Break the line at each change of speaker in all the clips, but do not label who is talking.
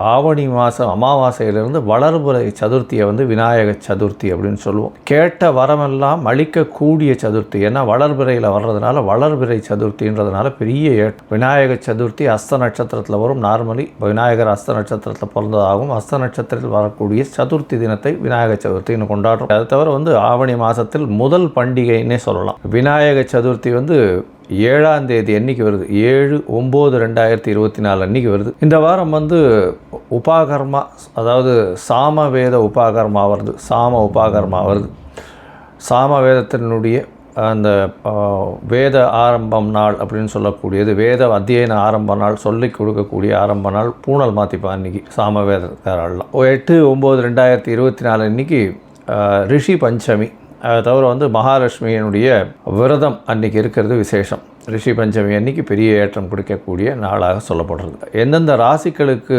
ஆவணி மாதம் அமாவாசையிலிருந்து வளர்புரை சதுர்த்தியை வந்து விநாயக சதுர்த்தி அப்படின்னு சொல்லுவோம். கேட்ட வரமெல்லாம் அளிக்கக்கூடிய சதுர்த்தி. ஏன்னா வளர்பிறையில் வர்றதுனால வளர்பிறை சதுர்த்தின்றதுனால பெரிய ஏட் விநாயக சதுர்த்தி அஸ்த நட்சத்திரத்தில் வரும். நார்மலி விநாயகர் அஸ்த நட்சத்திரத்தில் பிறந்ததாகவும் அஸ்த நட்சத்திரத்தில் வரக்கூடிய சதுர்த்தி தினத்தை விநாயக சதுர்த்தின்னு கொண்டாடுறோம். அதை தவிர வந்து ஆவணி மாதத்தில் முதல் பண்டிகைன்னே சொல்லலாம். விநாயக சதுர்த்தி வந்து ஏழாம் தேதி அன்னைக்கு வருது. ஏழு ஒம்பது ரெண்டாயிரத்தி இருபத்தி நாலு அன்னைக்கு வருது. இந்த வாரம் வந்து உபாகர்மா அதாவது சாம வேத உபாகர்மா வருது. சாம உபாகர்மா வருது. சாம வேதத்தினுடைய அந்த வேத ஆரம்பம் நாள் அப்படின்னு சொல்லக்கூடியது வேத அத்தியன ஆரம்ப நாள் சொல்லி கொடுக்கக்கூடிய ஆரம்ப நாள் பூனல் மாற்றிப்பா இன்றைக்கி சாம வேதக்காரெல்லாம் எட்டு ஒம்பது ரெண்டாயிரத்தி இருபத்தி நாலு அன்றைக்கி ரிஷி பஞ்சமி. அதை தவிர வந்து மகாலட்சுமியினுடைய விரதம் அன்றைக்கி இருக்கிறது விசேஷம். ரிஷி பஞ்சமி அன்னைக்கு பெரிய ஏற்றம் கொடுக்கக்கூடிய நாளாக சொல்லப்படுறது. எந்தெந்த ராசிகளுக்கு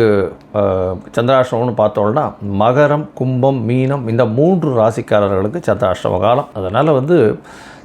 சந்திராஷ்டமம்னு பார்த்தோம்னா மகரம் கும்பம் மீனம் இந்த மூன்று ராசிக்காரர்களுக்கு சந்திராஷ்டம காலம். அதனால் வந்து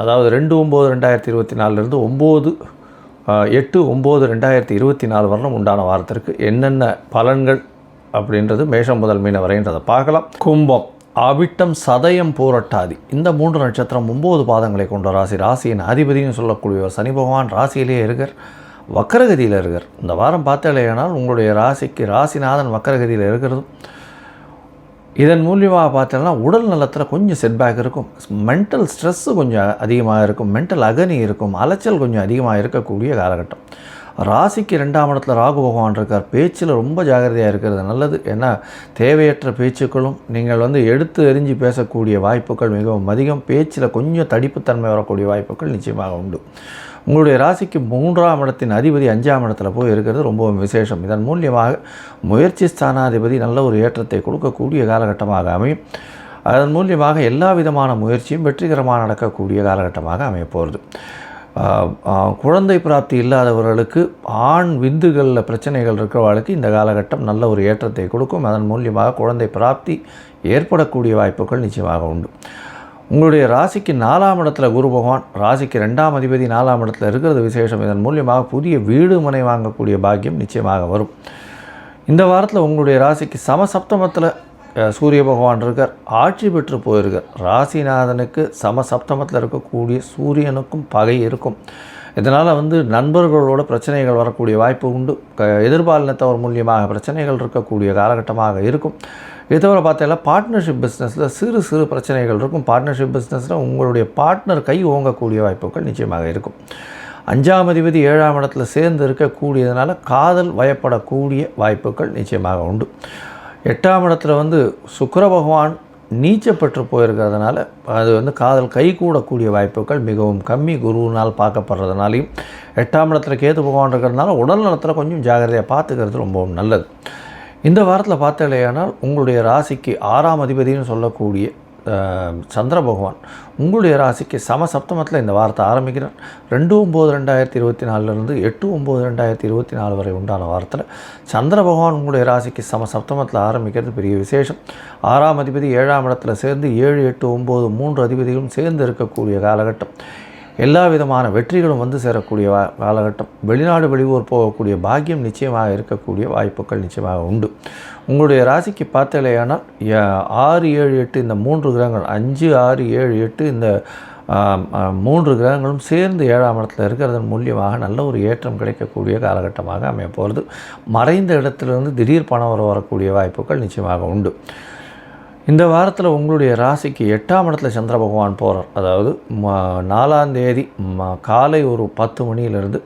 அதாவது ரெண்டு ஒம்பது ரெண்டாயிரத்தி இருபத்தி நாலுலேருந்து ஒம்பது எட்டு ஒம்பது ரெண்டாயிரத்தி இருபத்தி நாலு வரலும் உண்டான வாரத்திற்கு என்னென்ன பலன்கள் அப்படின்றது மேஷம் முதல் மீன வரைன்றதை பார்க்கலாம். கும்பம். அவிட்டம் சதயம் பூரட்டாதி. இந்த மூன்று நட்சத்திரம் ஒம்பது பாதங்களை கொண்ட ராசி ராசியின் அதிபதினு சொல்லக்கூடியவர் சனி பகவான் ராசியிலேயே இருக்கார் வக்கரகதியில் இருக்கார். இந்த வாரம் பார்த்தாலேயானால் உங்களுடைய ராசிக்கு ராசிநாதன் வக்கரகதியில் இருக்கிறதும் இதன் மூலியமாக பார்த்தோம்னா உடல் நலத்தில் கொஞ்சம் செட்பேக் இருக்கும். மென்டல் ஸ்ட்ரெஸ்ஸு கொஞ்சம் அதிகமாக இருக்கும். மென்டல் அகனி இருக்கும். அலைச்சல் கொஞ்சம் அதிகமாக இருக்கக்கூடிய காலகட்டம். ராசிக்கு ரெண்டாம் இடத்துல ராகு பகவான் இருக்கார். பேச்சில் ரொம்ப ஜாகிரதையாக இருக்கிறது. நல்லது. ஏன்னா தேவையற்ற பேச்சுக்களும் நீங்கள் வந்து எடுத்து எரிஞ்சு பேசக்கூடிய வாய்ப்புகள் மிகவும் அதிகம். பேச்சில் கொஞ்சம் தடிப்புத்தன்மை வரக்கூடிய வாய்ப்புகள் நிச்சயமாக உண்டு. உங்களுடைய ராசிக்கு மூன்றாம் இடத்தின் அதிபதி அஞ்சாம் இடத்துல போய் இருக்கிறது ரொம்பவும் விசேஷம். இதன் மூலியமாக முயற்சி ஸ்தானாதிபதி நல்ல ஒரு ஏற்றத்தை கொடுக்கக்கூடிய காலகட்டமாக அமையும். அதன் மூலியமாக எல்லா விதமான முயற்சியும் வெற்றிகரமாக நடக்கக்கூடிய காலகட்டமாக அமையப்போகிறது குழந்தை பிராப்தி இல்லாதவர்களுக்கு ஆண் விந்துகளில் பிரச்சனைகள் இருக்கிறவர்களுக்கு இந்த காலகட்டம் நல்ல ஒரு ஏற்றத்தை கொடுக்கும். அதன் மூலியமாக குழந்தை பிராப்தி ஏற்படக்கூடிய வாய்ப்புகள் நிச்சயமாக உண்டு. உங்களுடைய ராசிக்கு நாலாம் இடத்துல குரு பகவான் ராசிக்கு ரெண்டாம் அதிபதி நாலாம் இடத்துல இருக்கிறது விசேஷம். இதன் மூலியமாக புதிய வீடு மனை வாங்கக்கூடிய பாக்கியம் நிச்சயமாக வரும். இந்த வாரத்தில் உங்களுடைய ராசிக்கு சமசப்தமத்தில் சூரிய பகவான் இருக்கார் ஆட்சி பெற்று போயிருக்கார். ராசிநாதனுக்கு சமசப்தமத்தில் இருக்கக்கூடிய சூரியனுக்கும் பகை இருக்கும். இதனால் வந்து நண்பர்களோட பிரச்சனைகள் வரக்கூடிய வாய்ப்பு உண்டு. க எதிர்பாலினத்தவர் மூலியமாக பிரச்சனைகள் இருக்கக்கூடிய காலகட்டமாக இருக்கும். இதை தவிர பார்த்தீங்கன்னா பார்ட்னர்ஷிப் பிஸ்னஸில் சிறு சிறு பிரச்சனைகள் இருக்கும். பார்ட்னர்ஷிப் பிஸ்னஸில் உங்களுடைய பார்ட்னர் கை ஓங்கக்கூடிய வாய்ப்புகள் நிச்சயமாக இருக்கும். அஞ்சாம் அதிபதி ஏழாம் இடத்துல சேர்ந்து இருக்கக்கூடியதுனால காதல் வயப்படக்கூடிய வாய்ப்புகள் நிச்சயமாக உண்டு. எட்டாம் இடத்துல வந்து சுக்கர பகவான் நீச்சப்பட்டு போயிருக்கிறதுனால அது வந்து காதல் கை கூடக்கூடிய வாய்ப்புகள் மிகவும் கம்மி குருவினால் பார்க்கப்படுறதுனாலையும் எட்டாம் இடத்துல கேது பகவான் இருக்கிறதுனால உடல் நலத்தில் கொஞ்சம் ஜாகிரதையாக பார்த்துக்கிறது ரொம்பவும் நல்லது. இந்த வாரத்தில் பார்த்தாலேயானால் உங்களுடைய ராசிக்கு ஆறாம் அதிபதினு சொல்லக்கூடிய சந்திர பகவான் உங்களுடைய ராசிக்கு சம சப்தமத்தில் இந்த வாரத்தை ஆரம்பிக்கிறார். ரெண்டு ஒம்பது ரெண்டாயிரத்தி இருபத்தி நாலுலேருந்து எட்டு ஒம்பது ரெண்டாயிரத்தி இருபத்தி நாலு வரை உண்டான வாரத்தில் சந்திர பகவான் உங்களுடைய ராசிக்கு சம சப்தமத்தில் ஆரம்பிக்கிறது பெரிய விசேஷம். ஆறாம் அதிபதி ஏழாம் இடத்துல சேர்ந்து ஏழு எட்டு ஒம்பது மூன்று அதிபதிகளும் சேர்ந்து இருக்கக்கூடிய காலகட்டம். எல்லா விதமான வெற்றிகளும் வந்து சேரக்கூடிய காலகட்டம். வெளிநாடு வெளியூர் போகக்கூடிய பாக்கியம் நிச்சயமாக இருக்கக்கூடிய வாய்ப்புகள் நிச்சயமாக உண்டு. உங்களுடைய ராசிக்கு பார்த்தலையானால் ஆறு ஏழு எட்டு இந்த மூன்று கிரகங்கள் அஞ்சு ஆறு ஏழு எட்டு இந்த மூன்று கிரகங்களும் சேர்ந்து ஏழாம் இடத்துல இருக்கிறதன் மூலியமாக நல்ல ஒரு ஏற்றம் கிடைக்கக்கூடிய காலகட்டமாக அமைய போகிறது மறைந்த இடத்துலேருந்து திடீர் பணம் வர வரக்கூடிய வாய்ப்புகள் நிச்சயமாக உண்டு. இந்த வாரத்தில் உங்களுடைய ராசிக்கு எட்டாம் இடத்துல சந்திர பகவான் போகிறார் அதாவது நாலாம் தேதி காலை ஒரு பத்து மணியிலிருந்து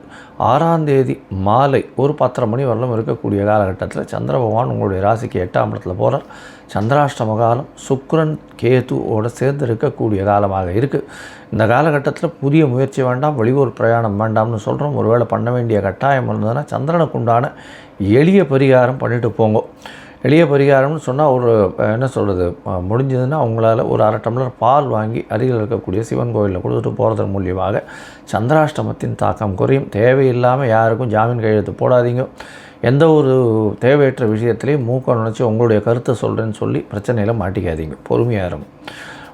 ஆறாம் தேதி மாலை ஒரு பத்தரை மணி வரலும் இருக்கக்கூடிய காலகட்டத்தில் சந்திர பகவான் உங்களுடைய ராசிக்கு எட்டாம் இடத்துல போகிறார் சந்திராஷ்டம காலம் சுக்ரன் கேதுவோடு சேர்ந்து இருக்கக்கூடிய காலமாக இருக்குது இந்த காலகட்டத்தில் புதிய முயற்சி வேண்டாம் வெளியூர் பிரயாணம் வேண்டாம்னு சொல்கிறோம் ஒருவேளை பண்ண வேண்டிய கட்டாயம் இருந்ததுன்னா சந்திரனுக்கு உண்டான எளிய பரிகாரம் பண்ணிட்டு போங்க. எளிய பரிகாரம்னு சொன்னால் ஒரு என்ன சொல்கிறது முடிஞ்சதுன்னா அவங்களால ஒரு அரை டம்ளர் பால் வாங்கி அருகில் இருக்கக்கூடிய சிவன் கோயிலில் கொடுத்துட்டு போகிறதன் மூலியமாக சந்திராஷ்டமத்தின் தாக்கம் குறையும். தேவையில்லாமல் யாருக்கும் ஜாமீன் கையெழுத்து போடாதீங்க. எந்த ஒரு தேவையற்ற விஷயத்திலையும் மூக்க நினச்சி உங்களுடைய கருத்தை சொல்கிறேன்னு சொல்லி பிரச்சனையில் மாட்டிக்காதீங்க. பொறுமையாக இருக்கும்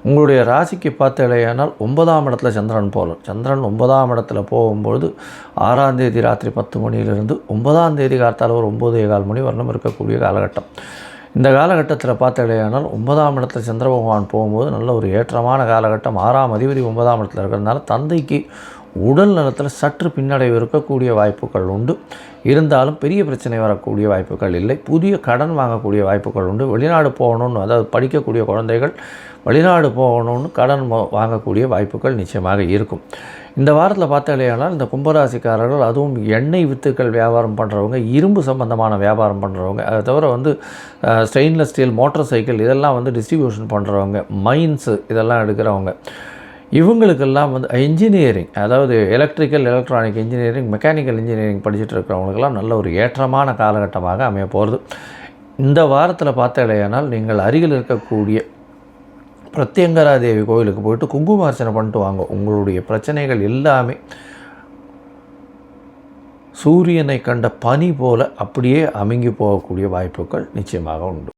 உங்களுடைய ராசிக்கு பார்த்தலையானால் ஒன்பதாம் இடத்துல சந்திரன் போகலாம் சந்திரன் ஒன்பதாம் இடத்துல போகும்பொழுது ஆறாம் தேதி ராத்திரி பத்து மணியிலிருந்து ஒன்பதாம் தேதி காத்தால ஒரு ஒம்பது கால் மணி வரணும் இருக்கக்கூடிய காலகட்டம். இந்த காலகட்டத்தில் பார்த்தலையானால் ஒன்பதாம் இடத்துல சந்திர பகவான் போகும்போது நல்ல ஒரு ஏற்றமான காலகட்டம். ஆறாம் அதிபதி ஒன்பதாம் இடத்துல இருக்கிறதுனால தந்தைக்கு உடல் நலத்தில் சற்று பின்னடைவு இருக்கக்கூடிய வாய்ப்புகள் உண்டு. இருந்தாலும் பெரிய பிரச்சனை வரக்கூடிய வாய்ப்புகள் இல்லை. புதிய கடன் வாங்கக்கூடிய வாய்ப்புகள் உண்டு. வெளிநாடு போகணும்னு அதாவது படிக்கக்கூடிய குழந்தைகள் வெளிநாடு போகணும்னு கடன் வாங்கக்கூடிய வாய்ப்புகள் நிச்சயமாக இருக்கும். இந்த வாரத்தில் பார்த்தாலேயானால் இந்த கும்பராசிக்காரர்கள் அதுவும் எண்ணெய் வித்துக்கள் வியாபாரம் பண்ணுறவங்க இரும்பு சம்பந்தமான வியாபாரம் பண்ணுறவங்க அதை தவிர வந்து ஸ்டெயின்லெஸ் ஸ்டீல் மோட்டார் சைக்கிள் இதெல்லாம் வந்து டிஸ்ட்ரிபியூஷன் பண்ணுறவங்க மைன்ஸு இதெல்லாம் எடுக்கிறவங்க இவங்களுக்கெல்லாம் வந்து இன்ஜினியரிங் அதாவது electrical electronic engineering mechanical engineering படிச்சுட்டு இருக்கிறவங்களுக்கெல்லாம் நல்ல ஒரு ஏற்றமான காலகட்டமாக அமைய போகிறது இந்த வாரத்தில் பார்த்தாலேயானால் நீங்கள் அருகில் இருக்கக்கூடிய பிரத்யங்கரா தேவி கோயிலுக்கு போயிட்டு குங்குமார்ச்சனை பண்ணிட்டு வாங்க. உங்களுடைய பிரச்சனைகள் எல்லாமே சூரியனை கண்ட பனி போல அப்படியே அமுங்கி போகக்கூடிய வாய்ப்புகள் நிச்சயமாக உண்டு.